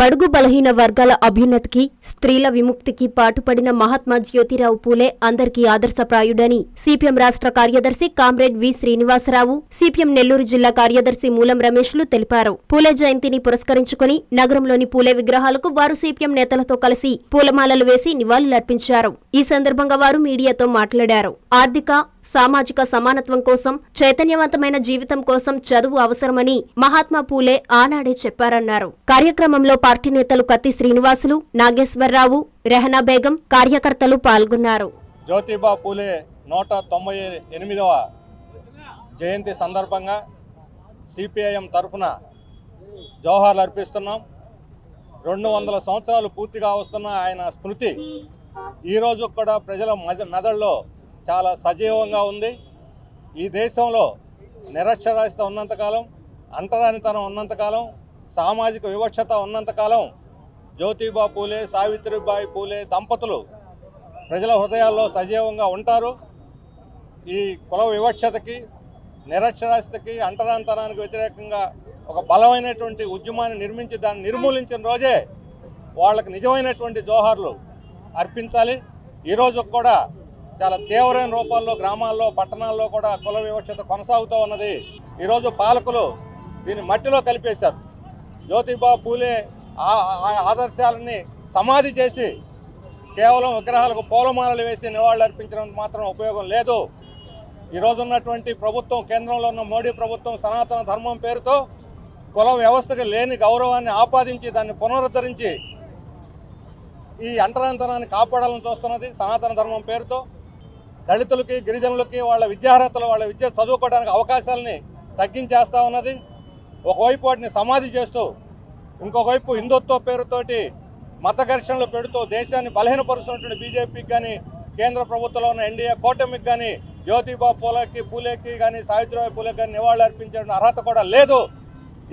బడుగు బలహీన వర్గాల అభ్యున్నతికి స్త్రీల విముక్తికి పాటుపడిన మహాత్మా జ్యోతిరావు పూలే అందరికీ ఆదర్శప్రాయుడని సిపిఎం రాష్ట్ర కార్యదర్శి comrade V Srinivasarao CPM Nellore జిల్లా కార్యదర్శి మూలం రమేష్లు తెలిపారు. పూలే జయంతిని పురస్కరించుకుని నగరంలోని పూలే విగ్రహాలకు వారు సిపిఎం నేతలతో కలిసి పూలమాలలు వేసి నివాళులర్పించారు. ఈ సందర్భంగా వారు మీడియాతో మాట్లాడారు. ఆర్థిక సామాజిక సమానత్వం కోసం చైతన్యవంతమైన జీవితం కోసం చదువు అవసరమని మహాత్మా పూలే ఆనాడే చెప్పారన్నారు. కార్యక్రమంలో పార్టీ నేతలు కత్తి శ్రీనివాసులు నాగేశ్వరరావు రెహనా బేగం కార్యకర్తలు పాల్గొన్నారు. జ్యోతిబా పూలే నూట తొంభై ఎనిమిదవ జయంతి సందర్భంగా సిపిఐఎం తరఫున జోహార్లు అర్పిస్తున్నాం. రెండు వందల సంవత్సరాలు పూర్తిగా వస్తున్న ఆయన స్మృతి ఈరోజు కూడా ప్రజల మెద మెదడులో చాలా సజీవంగా ఉంది. ఈ దేశంలో నిరక్షరాస్యత ఉన్నంతకాలం అంటరానితనం ఉన్నంతకాలం సామాజిక వివక్షత ఉన్నంతకాలం జ్యోతిబా పూలే సావిత్రిబాయి పూలే దంపతులు ప్రజల హృదయాల్లో సజీవంగా ఉంటారు. ఈ కుల వివక్షతకి నిరక్షరాస్యతకి అంటరాంతరానికి వ్యతిరేకంగా ఒక బలమైనటువంటి ఉద్యమాన్ని నిర్మించి దాన్ని నిర్మూలించిన రోజే వాళ్ళకి నిజమైనటువంటి జోహార్లు అర్పించాలి. ఈరోజు కూడా చాలా తీవ్రమైన రూపాల్లో గ్రామాల్లో పట్టణాల్లో కూడా కుల వివక్షత కొనసాగుతూ ఉన్నది. ఈరోజు పాలకులు దీన్ని మట్టిలో కలిపేశారు. జ్యోతిబా పూలే ఆ- ఆదర్శాలని సమాధి చేసి కేవలం విగ్రహాలకు పూలమాలలు వేసి నివాళులు అర్పించడం మాత్రం ఉపయోగం లేదు. ఈరోజు ఉన్నటువంటి ప్రభుత్వం కేంద్రంలో ఉన్న మోడీ ప్రభుత్వం సనాతన ధర్మం పేరుతో కుల వ్యవస్థకు లేని గౌరవాన్ని ఆపాదించి దాన్ని పునరుద్ధరించి ఈ అంటరాంతరాన్ని కాపాడాలని చూస్తున్నది సనాతన ధర్మం పేరుతో. దళితులకి గిరిజనులకి వాళ్ళ విద్యార్హతలు వాళ్ళ విద్య చదువుకోవడానికి అవకాశాలని తగ్గించేస్తూ ఉన్నది. ఒకవైపు వాటిని సమాధి చేస్తూ ఇంకొకవైపు హిందుత్వ పేరుతోటి మత ఘర్షణలు పెడుతూ దేశాన్ని బలహీనపరుస్తున్నటువంటి బీజేపీకి కానీ కేంద్ర ప్రభుత్వంలో ఉన్న ఎన్డీఏ కూటమికి కానీ జ్యోతిబా పూలకి పూలేకి కానీ సావిత్రిబాయి పూలేకి కానీ నివాళులు అర్పించే అర్హత కూడా లేదు.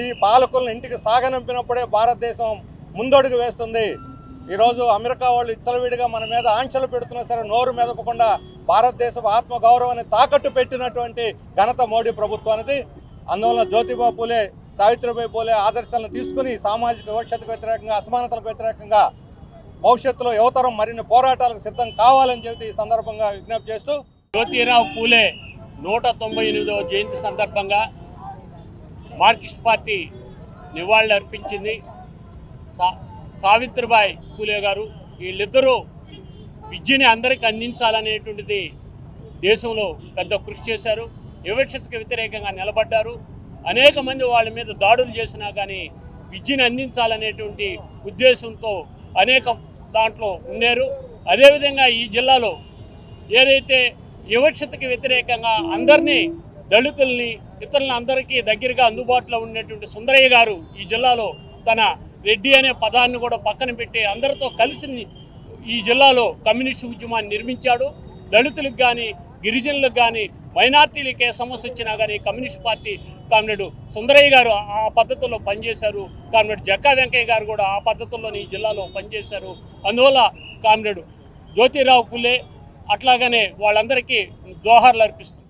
ఈ పాలకులను ఇంటికి సాగనంపినప్పుడే భారతదేశం ముందడుగు వేస్తుంది. ఈరోజు అమెరికా వాళ్ళు ఇచ్చలవిడిగా మన మీద ఆంక్షలు పెడుతున్నా సరే నోరు మెదపకుండా భారతదేశం ఆత్మగౌరవాన్ని తాకట్టు పెట్టినటువంటి ఘనత మోడీ ప్రభుత్వానికి అందువలన జ్యోతిబా పూలే సావిత్రిబాయి పూలే ఆదర్శాలను తీసుకుని సామాజిక వివక్షతకు వ్యతిరేకంగా అసమానతలకు వ్యతిరేకంగా భవిష్యత్తులో యువతరం మరిన్ని పోరాటాలకు సిద్ధం కావాలని చెప్పి ఈ సందర్భంగా విజ్ఞప్తి చేస్తూ జ్యోతిరావు పూలే నూట తొంభై ఎనిమిదవ జయంతి సందర్భంగా మార్క్సిస్ట్ పార్టీ నివాళులు అర్పించింది. సా సావిత్రిబాయి పూలే గారు వీళ్ళిద్దరూ విద్యని అందరికీ అందించాలనేటువంటిది దేశంలో పెద్ద కృషి చేశారు. వివక్షతకు వ్యతిరేకంగా నిలబడ్డారు. అనేక మంది వాళ్ళ మీద దాడులు చేసినా కానీ విద్యను అందించాలనేటువంటి ఉద్దేశంతో అనేక దాంట్లో ఉన్నారు. అదేవిధంగా ఈ జిల్లాలో ఏదైతే వివక్షతకు వ్యతిరేకంగా అందరినీ దళితుల్ని ఇతరులను అందరికీ దగ్గరగా అందుబాటులో ఉన్నటువంటి సుందరయ్య గారు ఈ జిల్లాలో తన రెడ్డి అనే పదాన్ని కూడా పక్కన పెట్టి అందరితో కలిసి ఈ జిల్లాలో కమ్యూనిస్ట్ ఉద్యమాన్ని నిర్మించాడు. దళితులకు కానీ గిరిజనులకు కానీ మైనార్టీలకి ఏ సమస్య వచ్చినా కానీ కమ్యూనిస్ట్ పార్టీ కామ్రేడ్ సుందరయ్య గారు ఆ పద్ధతిలో పనిచేశారు. కామ్రేడ్ జక్కా వెంకయ్య గారు కూడా ఆ పద్ధతుల్లోని ఈ జిల్లాలో పనిచేశారు. అందువల్ల కామ్రేడ్ జ్యోతిరావు పుల్లే అట్లాగనే వాళ్ళందరికీ జోహార్లు అర్పిస్తుంది